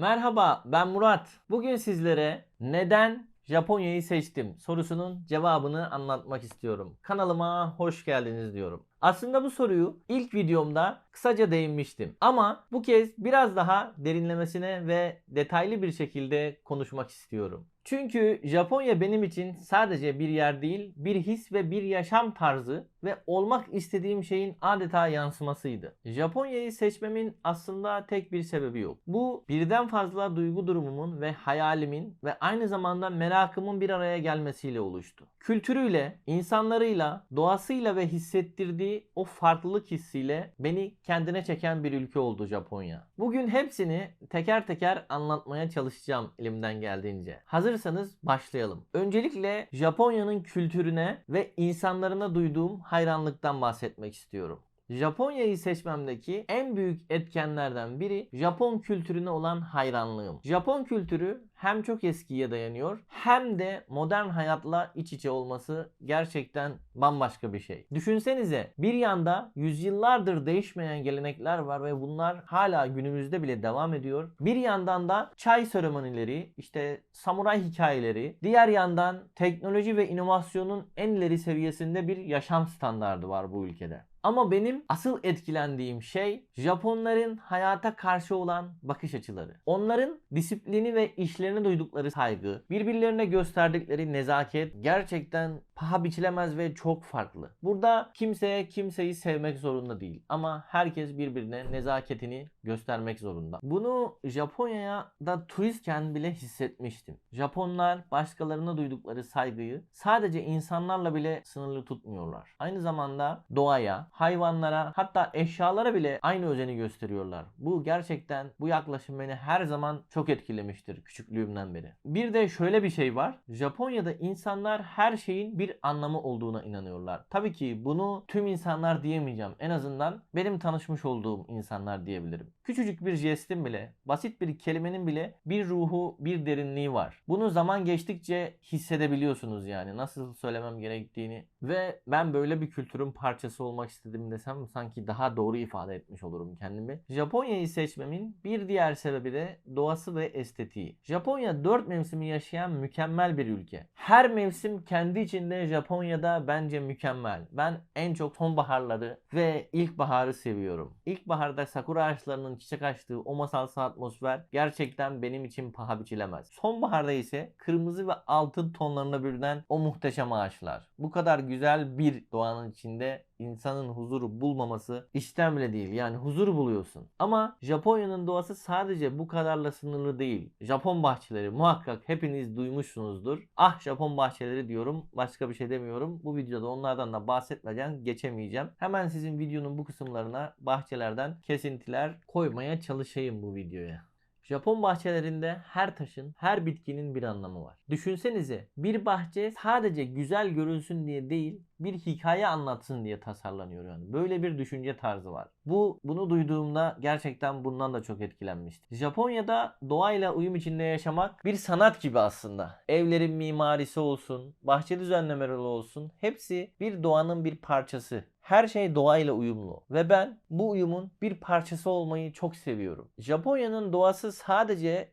Merhaba ben Murat. Bugün sizlere neden Japonya'yı seçtim sorusunun cevabını anlatmak istiyorum. Kanalıma hoş geldiniz diyorum. Aslında bu soruyu ilk videomda kısaca değinmiştim. Ama bu kez biraz daha derinlemesine ve detaylı bir şekilde konuşmak istiyorum. Çünkü Japonya benim için sadece bir yer değil, bir his ve bir yaşam tarzı ve olmak istediğim şeyin adeta yansımasıydı. Japonya'yı seçmemin aslında tek bir sebebi yok. Bu birden fazla duygu durumumun ve hayalimin ve aynı zamanda merakımın bir araya gelmesiyle oluştu. Kültürüyle, insanlarıyla, doğasıyla ve hissettirdiği o farklılık hissiyle beni kendine çeken bir ülke oldu Japonya. Bugün hepsini teker teker anlatmaya çalışacağım elimden geldiğince. Hazırsanız başlayalım. Öncelikle Japonya'nın kültürüne ve insanlarına duyduğum hayranlıktan bahsetmek istiyorum. Japonya'yı seçmemdeki en büyük etkenlerden biri Japon kültürüne olan hayranlığım. Japon kültürü hem çok eskiye dayanıyor hem de modern hayatla iç içe olması gerçekten bambaşka bir şey. Düşünsenize bir yanda yüzyıllardır değişmeyen gelenekler var ve bunlar hala günümüzde bile devam ediyor. Bir yandan da çay seremonileri, işte samuray hikayeleri, diğer yandan teknoloji ve inovasyonun en ileri seviyesinde bir yaşam standardı var bu ülkede. Ama benim asıl etkilendiğim şey Japonların hayata karşı olan bakış açıları. Onların disiplini ve işlerine duydukları saygı, birbirlerine gösterdikleri nezaket gerçekten paha biçilemez ve çok farklı. Burada kimseye kimseyi sevmek zorunda değil ama herkes birbirine nezaketini göstermek zorunda. Bunu Japonya'ya da turistken bile hissetmiştim. Japonlar başkalarına duydukları saygıyı sadece insanlarla bile sınırlı tutmuyorlar. Aynı zamanda doğaya, hayvanlara hatta eşyalara bile aynı özeni gösteriyorlar. Bu gerçekten bu yaklaşım beni her zaman çok etkilemiştir küçüklüğümden beri. Bir de şöyle bir şey var. Japonya'da insanlar her şeyin bir anlamı olduğuna inanıyorlar. Tabii ki bunu tüm insanlar diyemeyeceğim. En azından benim tanışmış olduğum insanlar diyebilirim. Küçücük bir jestin bile, basit bir kelimenin bile bir ruhu, bir derinliği var. Bunu zaman geçtikçe hissedebiliyorsunuz yani nasıl söylemem gerektiğini ve ben böyle bir kültürün parçası olmak istedim desem sanki daha doğru ifade etmiş olurum kendimi. Japonya'yı seçmemin bir diğer sebebi de doğası ve estetiği. Japonya 4 mevsimi yaşayan mükemmel bir ülke. Her mevsim kendi içinde Japonya'da bence mükemmel. Ben en çok sonbaharları ve ilkbaharı seviyorum. İlkbaharda sakura ağaçlarının çiçek açtığı o masalsı atmosfer gerçekten benim için paha biçilemez. Sonbaharda ise kırmızı ve altın tonlarına bürünen o muhteşem ağaçlar. Bu kadar güzel bir doğanın içinde insanın huzuru bulmaması işten bile değil. Yani huzur buluyorsun. Ama Japonya'nın doğası sadece bu kadarla sınırlı değil. Japon bahçeleri muhakkak hepiniz duymuşsunuzdur. Ah Japon bahçeleri diyorum. Başka bir şey demiyorum. Bu videoda onlardan da bahsetmeden geçemeyeceğim. Hemen sizin videonun bu kısımlarına bahçelerden kesintiler koymaya çalışayım bu videoya. Japon bahçelerinde her taşın, her bitkinin bir anlamı var. Düşünsenize bir bahçe sadece güzel görünsün diye değil, bir hikaye anlatsın diye tasarlanıyor yani. Böyle bir düşünce tarzı var. Bu bunu duyduğumda gerçekten bundan da çok etkilenmiştim. Japonya'da doğayla uyum içinde yaşamak bir sanat gibi aslında. Evlerin mimarisi olsun, bahçe düzenlemeleri olsun, hepsi bir doğanın bir parçası. Her şey doğayla uyumlu ve ben bu uyumun bir parçası olmayı çok seviyorum. Japonya'nın doğası sadece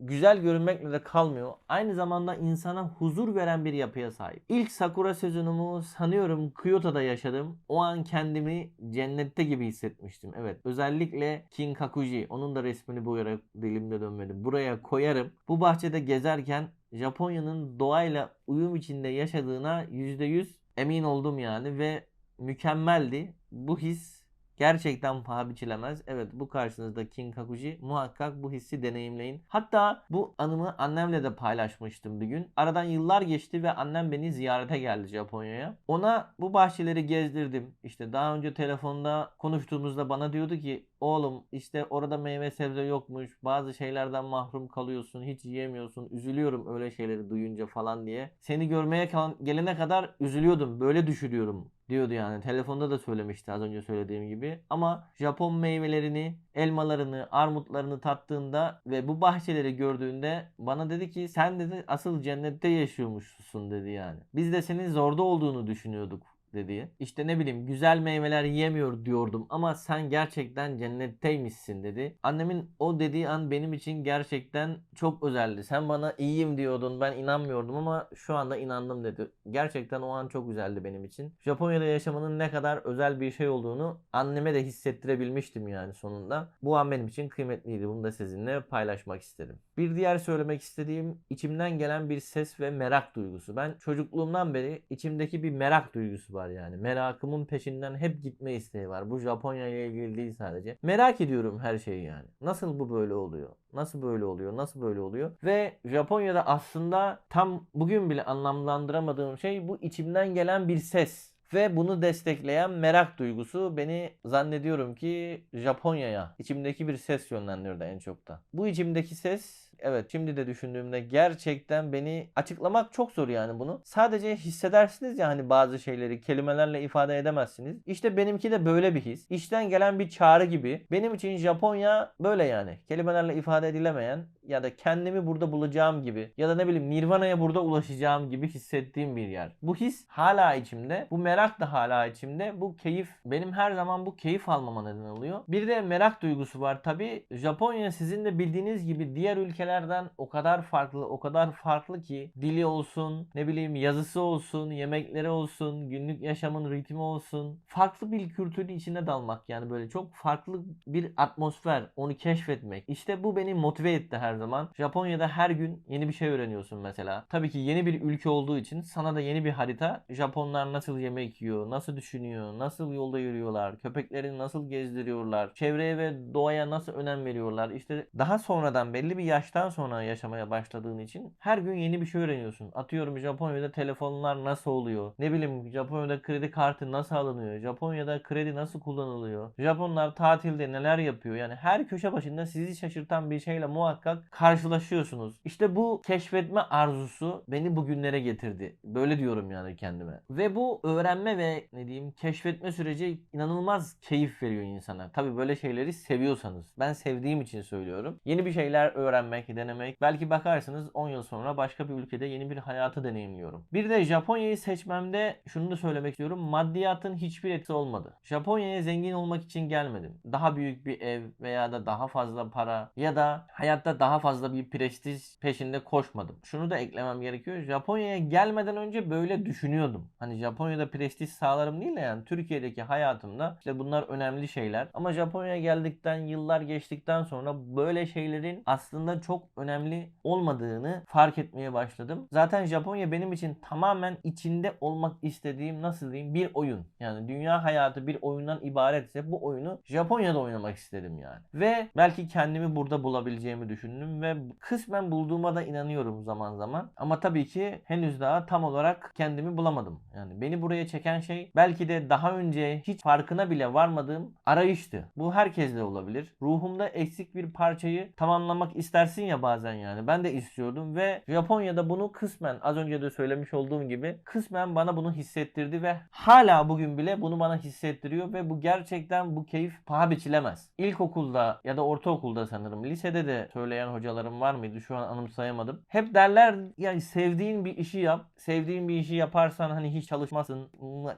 güzel görünmekle de kalmıyor. Aynı zamanda insana huzur veren bir yapıya sahip. İlk sakura sezonumu sanıyorum Kyoto'da yaşadım. O an kendimi cennette gibi hissetmiştim. Evet özellikle Kinkakuji onun da resmini yere dilimde dönmedi. Buraya koyarım. Bu bahçede gezerken Japonya'nın doğayla uyum içinde yaşadığına %100 emin oldum yani ve mükemmeldi. Bu his gerçekten paha biçilemez. Evet bu karşınızda Kinkakuji muhakkak bu hissi deneyimleyin. Hatta bu anımı annemle de paylaşmıştım bir gün. Aradan yıllar geçti ve annem beni ziyarete geldi Japonya'ya. Ona bu bahçeleri gezdirdim. İşte daha önce telefonda konuştuğumuzda bana diyordu ki oğlum işte orada meyve sebze yokmuş. Bazı şeylerden mahrum kalıyorsun. Hiç yiyemiyorsun. Üzülüyorum öyle şeyleri duyunca falan diye. Seni görmeye gelene kadar üzülüyordum. Böyle düşünüyorum diyordu yani. Telefonda da söylemişti az önce söylediğim gibi. Ama Japon meyvelerini, elmalarını, armutlarını tattığında ve bu bahçeleri gördüğünde bana dedi ki sen dedi asıl cennette yaşıyormuşsun dedi yani. Biz de senin zorda olduğunu düşünüyorduk dedi. İşte ne bileyim güzel meyveler yiyemiyor diyordum ama sen gerçekten cennetteymişsin dedi. Annemin o dediği an benim için gerçekten çok özeldi. Sen bana iyiyim diyordun ben inanmıyordum ama şu anda inandım dedi. Gerçekten o an çok güzeldi benim için. Japonya'da yaşamanın ne kadar özel bir şey olduğunu anneme de hissettirebilmiştim yani sonunda. Bu an benim için kıymetliydi. Bunu da sizinle paylaşmak istedim. Bir diğer söylemek istediğim içimden gelen bir ses ve merak duygusu. Ben çocukluğumdan beri içimdeki bir merak duygusu var yani. Merakımın peşinden hep gitme isteği var. Bu Japonya ile ilgili değil sadece. Merak ediyorum her şeyi yani. Nasıl bu böyle oluyor? Nasıl böyle oluyor? Nasıl böyle oluyor? Ve Japonya'da aslında tam bugün bile anlamlandıramadığım şey bu içimden gelen bir ses. Ve bunu destekleyen merak duygusu beni zannediyorum ki Japonya'ya içimdeki bir ses yönlendirdi en çok da. Bu içimdeki ses evet şimdi de düşündüğümde gerçekten beni açıklamak çok zor yani bunu. Sadece hissedersiniz ya hani bazı şeyleri kelimelerle ifade edemezsiniz. İşte benimki de böyle bir his. İçten gelen bir çağrı gibi. Benim için Japonya böyle yani. Kelimelerle ifade edilemeyen ya da kendimi burada bulacağım gibi ya da ne bileyim Nirvana'ya burada ulaşacağım gibi hissettiğim bir yer. Bu his hala içimde. Bu merak da hala içimde. Bu keyif benim her zaman bu keyif almama neden oluyor. Bir de merak duygusu var tabi. Japonya sizin de bildiğiniz gibi diğer ülkelerden o kadar farklı, o kadar farklı ki dili olsun, ne bileyim yazısı olsun, yemekleri olsun, günlük yaşamın ritmi olsun. Farklı bir kültürün içine dalmak yani böyle çok farklı bir atmosfer, onu keşfetmek. İşte bu beni motive etti her zaman. Japonya'da her gün yeni bir şey öğreniyorsun mesela. Tabii ki yeni bir ülke olduğu için sana da yeni bir harita. Japonlar nasıl yemek yiyor, nasıl düşünüyor, nasıl yolda yürüyorlar, köpeklerini nasıl gezdiriyorlar, çevreye ve doğaya nasıl önem veriyorlar. İşte daha sonradan belli bir yaştan sonra yaşamaya başladığın için her gün yeni bir şey öğreniyorsun. Atıyorum Japonya'da telefonlar nasıl oluyor? Ne bileyim Japonya'da kredi kartı nasıl alınıyor? Japonya'da kredi nasıl kullanılıyor? Japonlar tatilde neler yapıyor? Yani her köşe başında sizi şaşırtan bir şeyle muhakkak karşılaşıyorsunuz. İşte bu keşfetme arzusu beni bugünlere getirdi. Böyle diyorum yani kendime. Ve bu öğrenme ve ne diyeyim keşfetme süreci inanılmaz keyif veriyor insana. Tabii böyle şeyleri seviyorsanız. Ben sevdiğim için söylüyorum. Yeni bir şeyler öğrenmek, denemek. Belki bakarsınız 10 yıl sonra başka bir ülkede yeni bir hayatı deneyimliyorum. Bir de Japonya'yı seçmemde şunu da söylemek istiyorum. Maddiyatın hiçbir etkisi olmadı. Japonya'ya zengin olmak için gelmedim. Daha büyük bir ev veya da daha fazla para ya da hayatta daha fazla bir prestij peşinde koşmadım. Şunu da eklemem gerekiyor. Japonya'ya gelmeden önce böyle düşünüyordum. Hani Japonya'da prestij sağlarım değil de yani Türkiye'deki hayatımda işte bunlar önemli şeyler. Ama Japonya'ya geldikten yıllar geçtikten sonra böyle şeylerin aslında çok önemli olmadığını fark etmeye başladım. Zaten Japonya benim için tamamen içinde olmak istediğim nasıl diyeyim bir oyun. Yani dünya hayatı bir oyundan ibaretse bu oyunu Japonya'da oynamak istedim yani. Ve belki kendimi burada bulabileceğimi düşündüm ve kısmen bulduğuma da inanıyorum zaman zaman. Ama tabii ki henüz daha tam olarak kendimi bulamadım. Yani beni buraya çeken şey belki de daha önce hiç farkına bile varmadığım arayıştı. Bu herkeste olabilir. Ruhumda eksik bir parçayı tamamlamak istersin ya bazen yani. Ben de istiyordum ve Japonya'da bunu kısmen az önce de söylemiş olduğum gibi kısmen bana bunu hissettirdi ve hala bugün bile bunu bana hissettiriyor ve bu gerçekten bu keyif paha biçilemez. İlkokulda ya da ortaokulda sanırım lisede de söyleyen hocalarım var mıydı şu an anımsayamadım. Hep derler yani sevdiğin bir işi yap. Sevdiğin bir işi yaparsan hani hiç çalışmasın,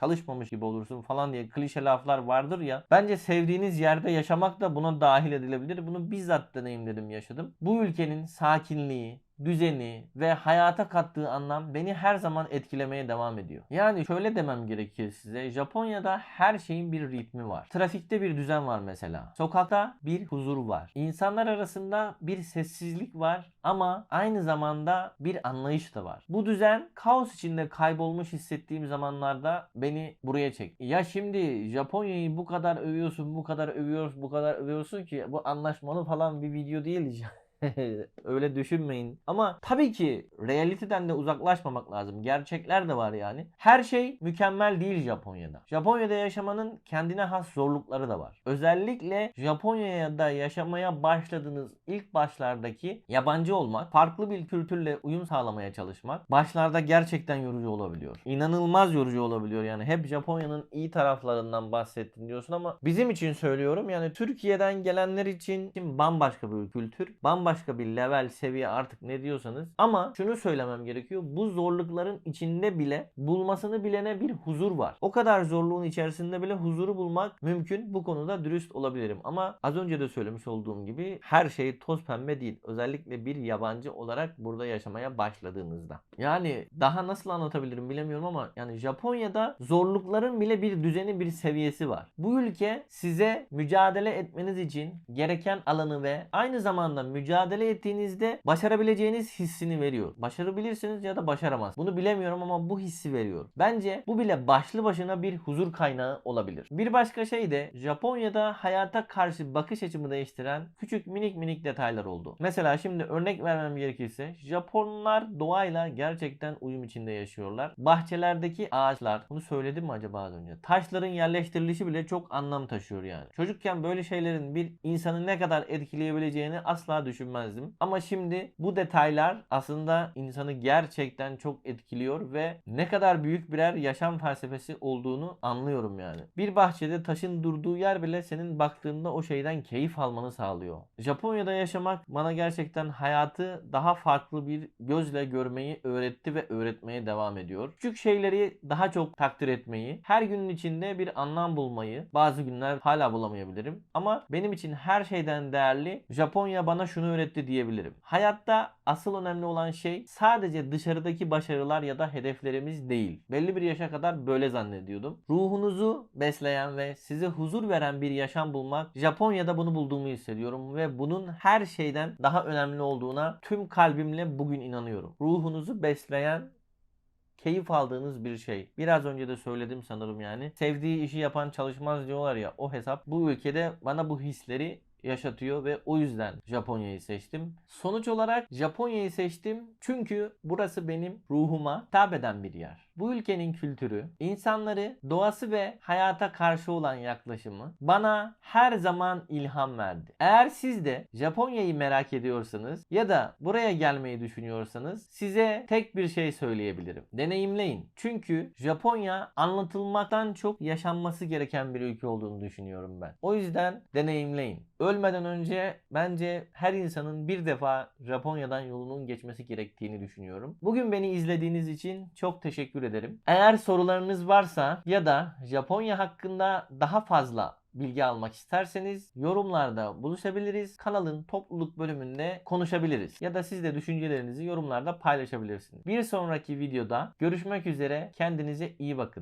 çalışmamış gibi olursun falan diye klişe laflar vardır ya. Bence sevdiğiniz yerde yaşamak da buna dahil edilebilir. Bunu bizzat deneyimledim, yaşadım. Bu ülkenin sakinliği, düzeni ve hayata kattığı anlam beni her zaman etkilemeye devam ediyor. Yani şöyle demem gerekir size. Japonya'da her şeyin bir ritmi var. Trafikte bir düzen var mesela. Sokakta bir huzur var. İnsanlar arasında bir sessizlik var ama aynı zamanda bir anlayış da var. Bu düzen kaos içinde kaybolmuş hissettiğim zamanlarda beni buraya çek. Ya şimdi Japonya'yı bu kadar övüyorsun, bu kadar övüyorsun, bu kadar övüyorsun ki bu anlaşmalı falan bir video değil. Öyle düşünmeyin. Ama tabii ki realiteden de uzaklaşmamak lazım. Gerçekler de var yani. Her şey mükemmel değil Japonya'da. Japonya'da yaşamanın kendine has zorlukları da var. Özellikle Japonya'da yaşamaya başladığınız ilk başlardaki yabancı olmak, farklı bir kültürle uyum sağlamaya çalışmak başlarda gerçekten yorucu olabiliyor. İnanılmaz yorucu olabiliyor yani. Hep Japonya'nın iyi taraflarından bahsettin diyorsun ama bizim için söylüyorum yani Türkiye'den gelenler için bambaşka bir kültür, bambaşka bambaşka bir level, seviye artık ne diyorsanız. Ama şunu söylemem gerekiyor. Bu zorlukların içinde bile bulmasını bilene bir huzur var. O kadar zorluğun içerisinde bile huzuru bulmak mümkün. Bu konuda dürüst olabilirim. Ama az önce de söylemiş olduğum gibi her şey toz pembe değil. Özellikle bir yabancı olarak burada yaşamaya başladığınızda. Yani daha nasıl anlatabilirim bilemiyorum ama yani Japonya'da zorlukların bile bir düzeni, bir seviyesi var. Bu ülke size mücadele etmeniz için gereken alanı ve aynı zamanda mücadele ettiğinizde başarabileceğiniz hissini veriyor. Başarabilirsiniz ya da başaramaz. Bunu bilemiyorum ama bu hissi veriyor. Bence bu bile başlı başına bir huzur kaynağı olabilir. Bir başka şey de Japonya'da hayata karşı bakış açımı değiştiren küçük minik minik detaylar oldu. Mesela şimdi örnek vermem gerekirse Japonlar doğayla gerçekten uyum içinde yaşıyorlar. Bahçelerdeki ağaçlar, bunu söyledim mi acaba az önce? Taşların yerleştirilişi bile çok anlam taşıyor yani. Çocukken böyle şeylerin bir insanı ne kadar etkileyebileceğini asla düşünmezdim. Ama şimdi bu detaylar aslında insanı gerçekten çok etkiliyor ve ne kadar büyük birer yaşam felsefesi olduğunu anlıyorum yani. Bir bahçede taşın durduğu yer bile senin baktığında o şeyden keyif almanı sağlıyor. Japonya'da yaşamak bana gerçekten hayatı daha farklı bir gözle görmeyi öğretti ve öğretmeye devam ediyor. Küçük şeyleri daha çok takdir etmeyi, her günün içinde bir anlam bulmayı, bazı günler hala bulamayabilirim. Ama benim için her şeyden değerli Japonya bana şunu öğretti diyebilirim. Hayatta asıl önemli olan şey sadece dışarıdaki başarılar ya da hedeflerimiz değil. Belli bir yaşa kadar böyle zannediyordum. Ruhunuzu besleyen ve size huzur veren bir yaşam bulmak Japonya'da bunu bulduğumu hissediyorum ve bunun her şeyden daha önemli olduğuna tüm kalbimle bugün inanıyorum. Ruhunuzu besleyen keyif aldığınız bir şey. Biraz önce de söyledim sanırım yani. Sevdiği işi yapan çalışmaz diyorlar ya o hesap. Bu ülkede bana bu hisleri yaşatıyor ve o yüzden Japonya'yı seçtim. Sonuç olarak Japonya'yı seçtim çünkü burası benim ruhuma hitap eden bir yer. Bu ülkenin kültürü, insanları, doğası ve hayata karşı olan yaklaşımı bana her zaman ilham verdi. Eğer siz de Japonya'yı merak ediyorsanız ya da buraya gelmeyi düşünüyorsanız size tek bir şey söyleyebilirim. Deneyimleyin. Çünkü Japonya anlatılmaktan çok yaşanması gereken bir ülke olduğunu düşünüyorum ben. O yüzden deneyimleyin. Ölmeden önce bence her insanın bir defa Japonya'dan yolunun geçmesi gerektiğini düşünüyorum. Bugün beni izlediğiniz için çok teşekkür ederim. Eğer sorularınız varsa ya da Japonya hakkında daha fazla bilgi almak isterseniz yorumlarda buluşabiliriz. Kanalın topluluk bölümünde konuşabiliriz. Ya da siz de düşüncelerinizi yorumlarda paylaşabilirsiniz. Bir sonraki videoda görüşmek üzere. Kendinize iyi bakın.